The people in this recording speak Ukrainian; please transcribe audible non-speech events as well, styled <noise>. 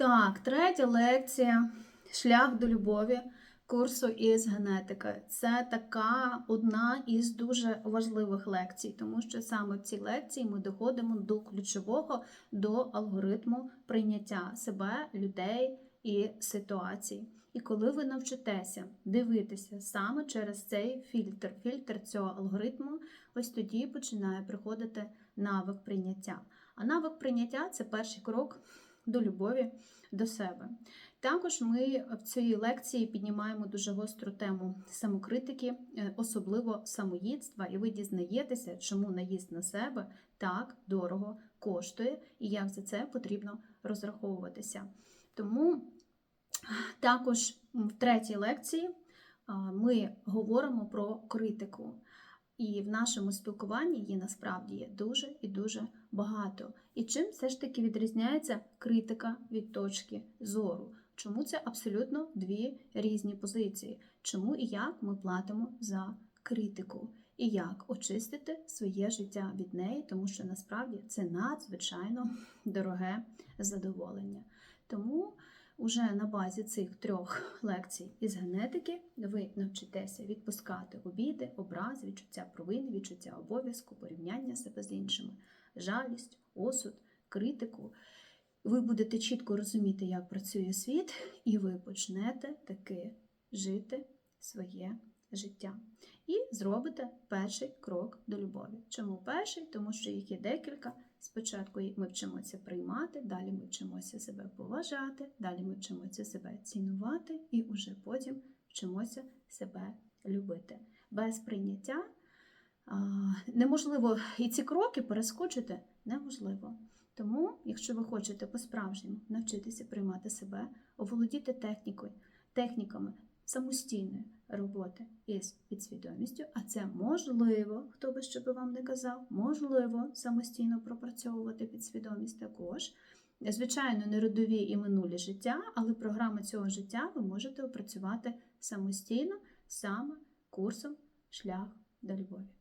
Так, третя лекція Шлях до любові курсу із генетики. Це така одна із дуже важливих лекцій, тому що саме в цій лекції ми доходимо до ключового до алгоритму прийняття себе, людей і ситуацій. І коли ви навчитеся дивитися саме через цей фільтр, фільтр цього алгоритму, ось тоді починає приходити навик прийняття. А навик прийняття це перший крок до любові до себе. Також ми в цій лекції піднімаємо дуже гостру тему самокритики, е, особливо самоїдства, і ви дізнаєтеся, чому наїзд на себе так дорого коштує і як за це потрібно розраховуватися. Тому також в третій лекції ми говоримо про критику. І в нашому спілкуванні її насправді є дуже і дуже багато. І чим все ж таки відрізняється критика від точки зору? Чому це абсолютно дві різні позиції? Чому і як ми платимо за критику? І як очистити своє життя від неї, тому що насправді це надзвичайно <laughs> дороге задоволення. Тому Уже на базі цих трьох лекцій із генетики ви навчитеся відпускати обіди, образ, відчуття провини, відчуття обов'язку, порівняння себе з іншими, жалість, осуд, критику. Ви будете чітко розуміти, як працює світ, і ви почнете таки жити своє життя. І зробите перший крок до любові. Чому перший? Тому що їх є декілька. Спочатку ми вчимося приймати, далі ми вчимося себе поважати, далі ми вчимося себе цінувати, і уже потім вчимося себе любити. Без прийняття неможливо і ці кроки перескочити неможливо. Тому, якщо ви хочете по-справжньому навчитися приймати себе, оволодіти технікою, техніками самостійної роботи із підсвідомістю, а це можливо, хто би що би вам не казав, можливо самостійно пропрацьовувати підсвідомість також. Звичайно, не родові і минулі життя, але програми цього життя ви можете опрацювати самостійно саме курсом Шлях до любові.